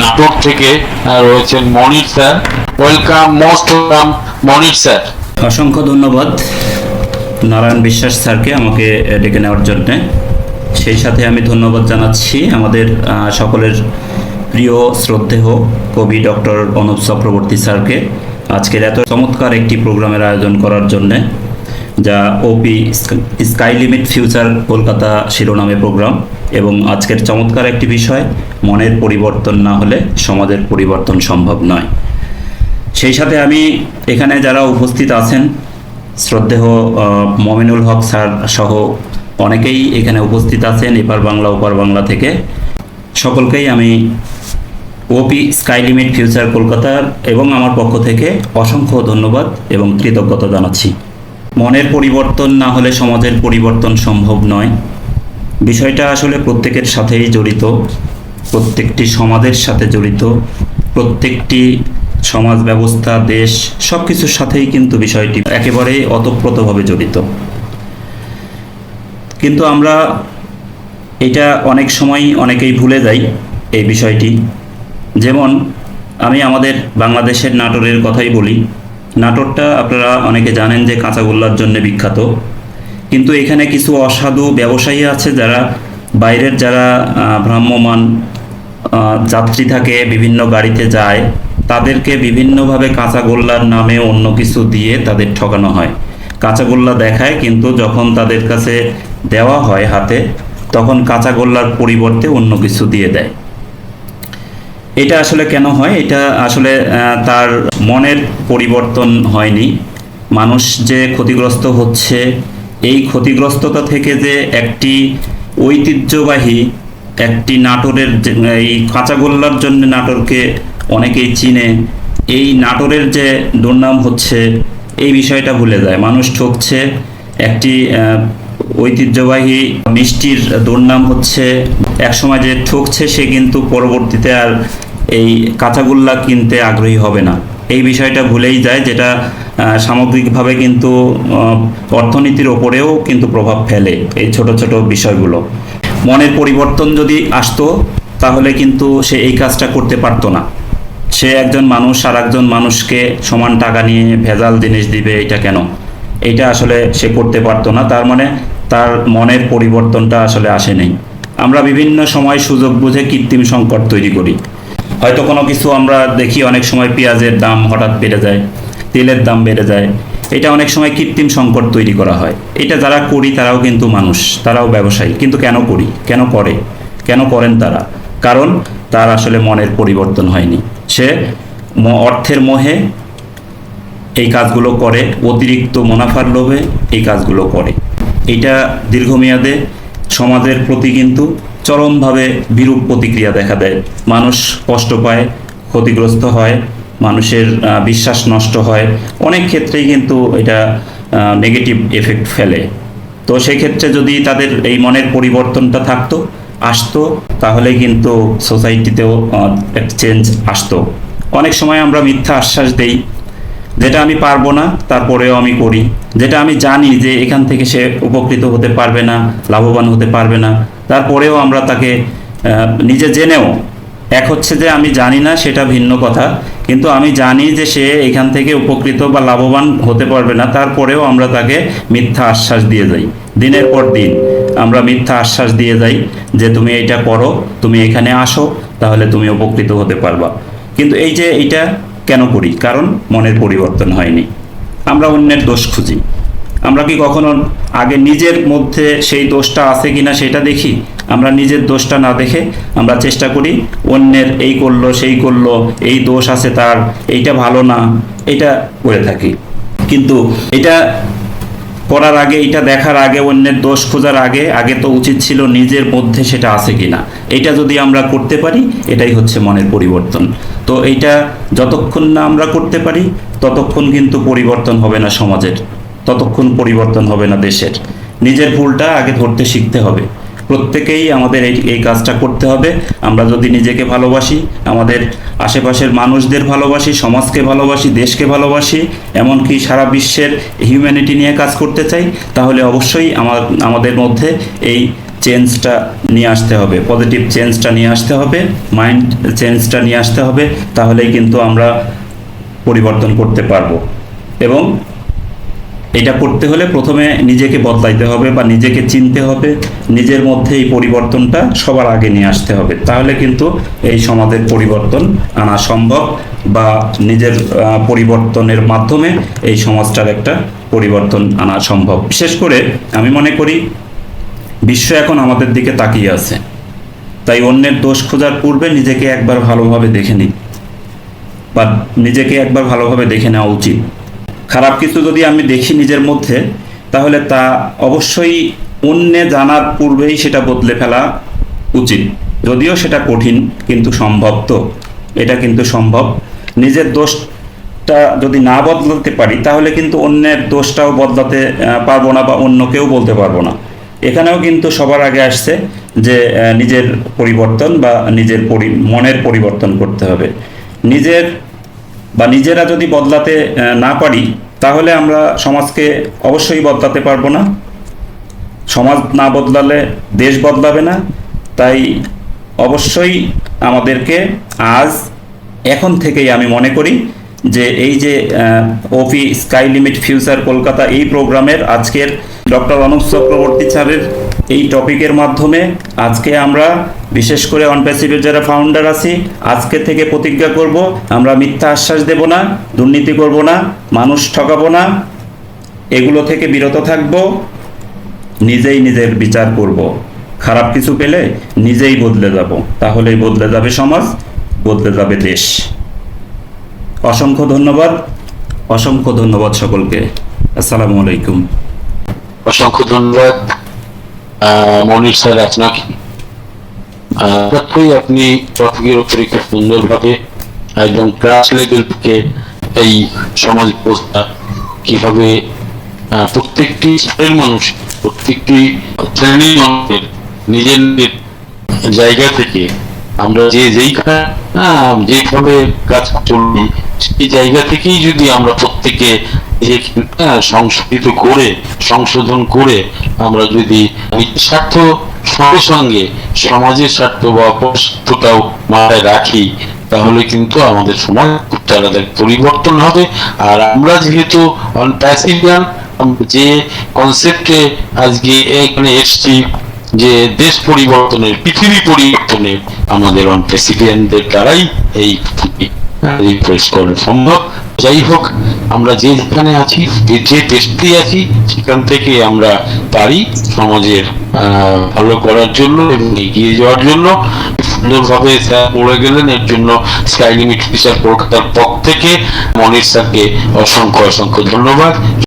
নাটক থেকে রয়েছেন Monir sir. Welcome most welcome Monir sir. অসংখ্য ধন্যবাদ নারায়ণ বিশ্বাস স্যারকে আমাকে ডেকে নেওয়ার জন্যে। সেই সাথে আমি ধন্যবাদ জানাচ্ছি আমাদের সকলের প্রিয় শ্রদ্ধেয় কবি ডক্টর অনুপ চক্রবর্তী স্যারকে আজকের এত চমৎকার একটি প্রোগ্রামের আয়োজন করার জন্যে, যা OP sky limit future Kolkata শিরোনামে প্রোগ্রাম এবং আজকের চমৎকার একটি বিষয় মনের পরিবর্তন না হলে সমাজের পরিবর্তন সম্ভব নয়। সেই সাথে আমি এখানে যারা উপস্থিত আছেন শ্রদ্ধেয় আহ, মমিনুল হক স্যার সহ অনেকেই এখানে উপস্থিত আছেন এপার বাংলা ওপার বাংলা থেকে। সকলকেই আমি ওপি স্কাই লিমিট ফিউচার কলকাতার এবং আমার পক্ষ থেকে অসংখ্য ধন্যবাদ এবং কৃতজ্ঞতা জানাচ্ছি। মনের পরিবর্তন না হলে সমাজের পরিবর্তন সম্ভব নয়। বিষয়টা আসলে প্রত্যেকের সাথেই জড়িত। প্রত্যেকটি সমাজের সাথে জড়িত, প্রত্যেকটি সমাজ, ব্যবস্থা, দেশ সব কিছুর সাথেই কিন্তু বিষয়টি একেবারে অতপ্রতভাবে জড়িত। কিন্তু আমরা এটা অনেক সময় অনেকেই ভুলে যাই এই বিষয়টি। যেমন আমি আমাদের বাংলাদেশের নাটোরের কথাই বলি। নাটোরটা আপনারা অনেকে জানেন যে কাঁচাগোল্লার জন্য বিখ্যাত। কিন্তু এখানে কিছু অসাধু ব্যবসায়ী আছে যারা, বাইরের যারা ভ্রাম্যমান যাত্রী থাকে, বিভিন্ন গাড়িতে যায়, তাদেরকে বিভিন্নভাবে কাঁচাগোল্লার নামে অন্য কিছু দিয়ে তাদের ঠকানো হয়। কাঁচাগোল্লা দেখায় কিন্তু যখন তাদের কাছে দেওয়া হয় হাতে, তখন কাঁচাগোল্লার পরিবর্তে অন্য কিছু দিয়ে দেয়। এটা আসলে কেন হয়? এটা আসলে তার মনের পরিবর্তন হয়নি। মানুষ যে ক্ষতিগ্রস্ত হচ্ছে, এই ক্ষতিগ্রস্ততা থেকে যে একটি ঐতিহ্যবাহী একটি নাটোরের এই কাঁচাগোল্লার জন্য নাটোরকে অনেকেই চিনে। এই নাটোরের যে দুর্নাম হচ্ছে, এই বিষয়টা ভুলে যায়। মানুষ ঠকছে। একটি ঐতিহ্যবাহী মিষ্টির দুর্নাম হচ্ছে, একসময় যে ঠকছে সে কিন্তু পরবর্তীতে আর এই কাঁচাগোল্লা কিনতে আগ্রহী হবে না। এই বিষয়টা ভুলেই যায়, যেটা সামগ্রিকভাবে কিন্তু অর্থনীতির ওপরেও কিন্তু প্রভাব ফেলে এই ছোট ছোট বিষয়গুলো। মনের পরিবর্তন যদি আসতো, তাহলে কিন্তু সে এই কাজটা করতে পারতো না। সে একজন মানুষ আর একজন মানুষকে সমান টাকা নিয়ে ভেজাল জিনিস দিবে, এটা কেন? এটা আসলে সে করতে পারতো না, তার মানে তার মনের পরিবর্তনটা আসলে আসেনি আমরা বিভিন্ন সময় সুযোগ বুঝে কৃত্রিম সংকট তৈরি করি। হয়তো কোনো কিছু আমরা দেখি, অনেক সময় পেঁয়াজের দাম হঠাৎ বেড়ে যায়, তেলের দাম বেড়ে যায় এটা অনেক সময় কৃত্রিম সংকট তৈরি করা হয়। এটা যারা করি তারাও কিন্তু মানুষ, তারাও ব্যবসায়ী। কিন্তু কেন করি? কেন করে? কেন করেন তারা? কারণ তার আসলে মনের পরিবর্তন হয়নি। সে অর্থের মোহে এই কাজগুলো করে, অতিরিক্ত মুনাফার লোভে এই কাজগুলো করে। এটা দীর্ঘমেয়াদে সমাজের প্রতি কিন্তু চরমভাবে বিরূপ প্রতিক্রিয়া দেখা দেয়। মানুষ কষ্ট পায়, ক্ষতিগ্রস্ত হয় মানুষের বিশ্বাস নষ্ট হয়। অনেক ক্ষেত্রেই কিন্তু এটা নেগেটিভ এফেক্ট ফেলে। তো সেই ক্ষেত্রে যদি তাদের এই মনের পরিবর্তনটা থাকতো, আসতো, তাহলে কিন্তু সোসাইটিতেও চেঞ্জ আসতো। অনেক সময় আমরা মিথ্যা আশ্বাস দেই, যেটা আমি পারব না, তারপরেও আমি করি। যেটা আমি জানি যে এখান থেকে সে উপকৃত হতে পারবে না, লাভবান হতে পারবে না, তারপরেও আমরা তাকে নিজে জেনেও এক হচ্ছে যে আমি জানি না, সেটা ভিন্ন কথা। কিন্তু আমি জানি যে সে এখান থেকে উপকৃত বা লাভবান হতে পারবে না, তারপরেও আমরা তাকে মিথ্যা আশ্বাস দিয়ে যাই। দিনের পর দিন আমরা মিথ্যা আশ্বাস দিয়ে যাই যে তুমি এটা করো, তুমি এখানে আসো, তাহলে তুমি উপকৃত হতে পারবা। কিন্তু এই যে এইটা কেন করি? কারণ মনের পরিবর্তন হয়নি। আমরা অন্যের দোষ খুঁজি। আমরা কি কখনো আগে নিজের মধ্যে সেই দোষটা আছে কিনা সেটা দেখি? আমরা নিজের দোষটা না দেখে আমরা চেষ্টা করি, অন্যের এই করল, সেই করল, এই দোষ আছে তার, এইটা ভালো না, এটা করে থাকি। কিন্তু এটা করার আগে, এটা দেখার আগে, অন্যের দোষ খোঁজার আগে আগে তো উচিত ছিল নিজের মধ্যে সেটা আছে কিনা। এটা যদি আমরা করতে পারি, এটাই হচ্ছে মনের পরিবর্তন। তো এইটা যতক্ষণ না আমরা করতে পারি, ততক্ষণ কিন্তু পরিবর্তন হবে না সমাজের, ততক্ষণ পরিবর্তন হবে না দেশের। নিজের ভুলটা আগে ধরতে শিখতে হবে। প্রত্যেকেই আমাদের এই এই কাজটা করতে হবে। আমরা যদি নিজেকে ভালোবাসি, আমাদের আশেপাশের মানুষদের ভালোবাসি, সমাজকে ভালোবাসি, দেশকে ভালোবাসি, এমনকি সারা বিশ্বের হিউম্যানিটি নিয়ে কাজ করতে চাই, তাহলে অবশ্যই আমার, আমাদের মধ্যে এই চেঞ্জটা নিয়ে আসতে হবে। পজিটিভ চেঞ্জটা নিয়ে আসতে হবে মাইন্ড চেঞ্জটা নিয়ে আসতে হবে, তাহলেই কিন্তু আমরা পরিবর্তন করতে পারব। এবং এটা করতে হলে প্রথমে নিজেকে বদলাইতে হবে বা নিজেকে চিনতে হবে, নিজের মধ্যে এই পরিবর্তনটা সবার আগে নিয়ে আসতে হবে। তাহলে কিন্তু এই সমাজের পরিবর্তন আনা সম্ভব বা নিজের পরিবর্তনের মাধ্যমে এই সমাজটার একটা পরিবর্তন আনা সম্ভব। বিশেষ করে আমি মনে করি, বিশ্ব এখন আমাদের দিকে তাকিয়ে আছে। তাই অন্যের দোষ খোঁজার পূর্বে নিজেকে একবার ভালোভাবে দেখে নিই। বা নিজেকে একবার ভালোভাবে দেখে নেওয়া উচিত। খারাপ কিছু যদি আমি দেখি নিজের মধ্যে, তাহলে তা অবশ্যই অন্যে জানার পূর্বেই সেটা বদলে ফেলা উচিত। যদিও সেটা কঠিন, কিন্তু সম্ভব তো। এটা কিন্তু সম্ভব। নিজের দোষটা যদি না বদলাতে পারি, তাহলে কিন্তু অন্যের দোষটাও বদলাতে পারব না বা অন্য কেউ বলতে পারব না। এখানেও কিন্তু সবার আগে আসছে যে নিজের পরিবর্তন বা নিজের মনের পরিবর্তন করতে হবে। নিজের বা নিজেরা যদি বদলাতে না পারি, তাহলে আমরা সমাজকে অবশ্যই বদলাতে পারব না। সমাজ না বদলালে দেশ বদলাবে না। তাই অবশ্যই আমাদেরকে আজ, এখন থেকেই আমি মনে করি যে এই যে OP sky limit future Kolkata এই প্রোগ্রামের আজকের ডক্টর অনুপ চক্রবর্তী স্যারের এই টপিকের মাধ্যমে আজকে আমরা বিশেষ করে অনপ্যাসিভের যারা ফাউন্ডার আছি, আজকে থেকে প্রতিজ্ঞা করব, আমরা মিথ্যা আশ্বাস দেব না, দুর্নীতি করব না, মানুষ ঠকাবো না, এগুলো থেকে বিরত থাকব, নিজেই নিজের বিচার করব। খারাপ কিছু পেলে নিজেই বদলে যাব, তাহলেই বদলে যাবে সমাজ, বদলে যাবে দেশ। অসংখ্য ধন্যবাদ অসংখ্য ধন্যবাদ সকলকে। আসসালামু আলাইকুম। অসংখ্য ধন্যবাদ। মনির স্যার, আপনাকে যতই আপনি উপরে খুব সুন্দরভাবে একদম ক্লাস লেভেল থেকে এই সমাজ ব্যবস্থা কীভাবে প্রত্যেকটি মানুষ, প্রত্যেকটি শ্রেণির মানুষের নিজের জায়গা থেকে আমরা যে যেইখানে যেভাবে কাজ চলি সেই জায়গা থেকেই যদি আমরা প্রত্যেকে সংশোধিত করে, সংশোধন করে আমরা যদি স্বার্থ সঙ্গে সঙ্গে সমাজের স্বার্থ বা অপস্বার্থটাও মাথায় রাখি, তাহলে কিন্তু আমাদের সমাজ খুব তাড়াতাড়ি পরিবর্তন হবে। আর আমরা যেহেতু প্যাসিভিয়ান যে কনসেপ্টে আজকে এখানে এসছি যে দেশ পরিবর্তনের, পৃথিবী পরিবর্তনে আমাদের অনপ্রেসিডেন্টদের দ্বারাই এই রিপ্লেস করা সম্ভব। যাই হোক আমরা যে যেখানে আছি, যে- দেশতেই আছি, সেখান থেকে আমরা পারি সমাজের ভালো করার জন্য এবং এগিয়ে যাওয়ার জন্য। সুন্দরভাবে স্যার পড়ে গেলেন, এর জন্য স্কাই লিমিট ফিচার কলকাতার পক্ষ থেকে মনির স্যারকে অসংখ্য অসংখ্য ধন্যবাদ।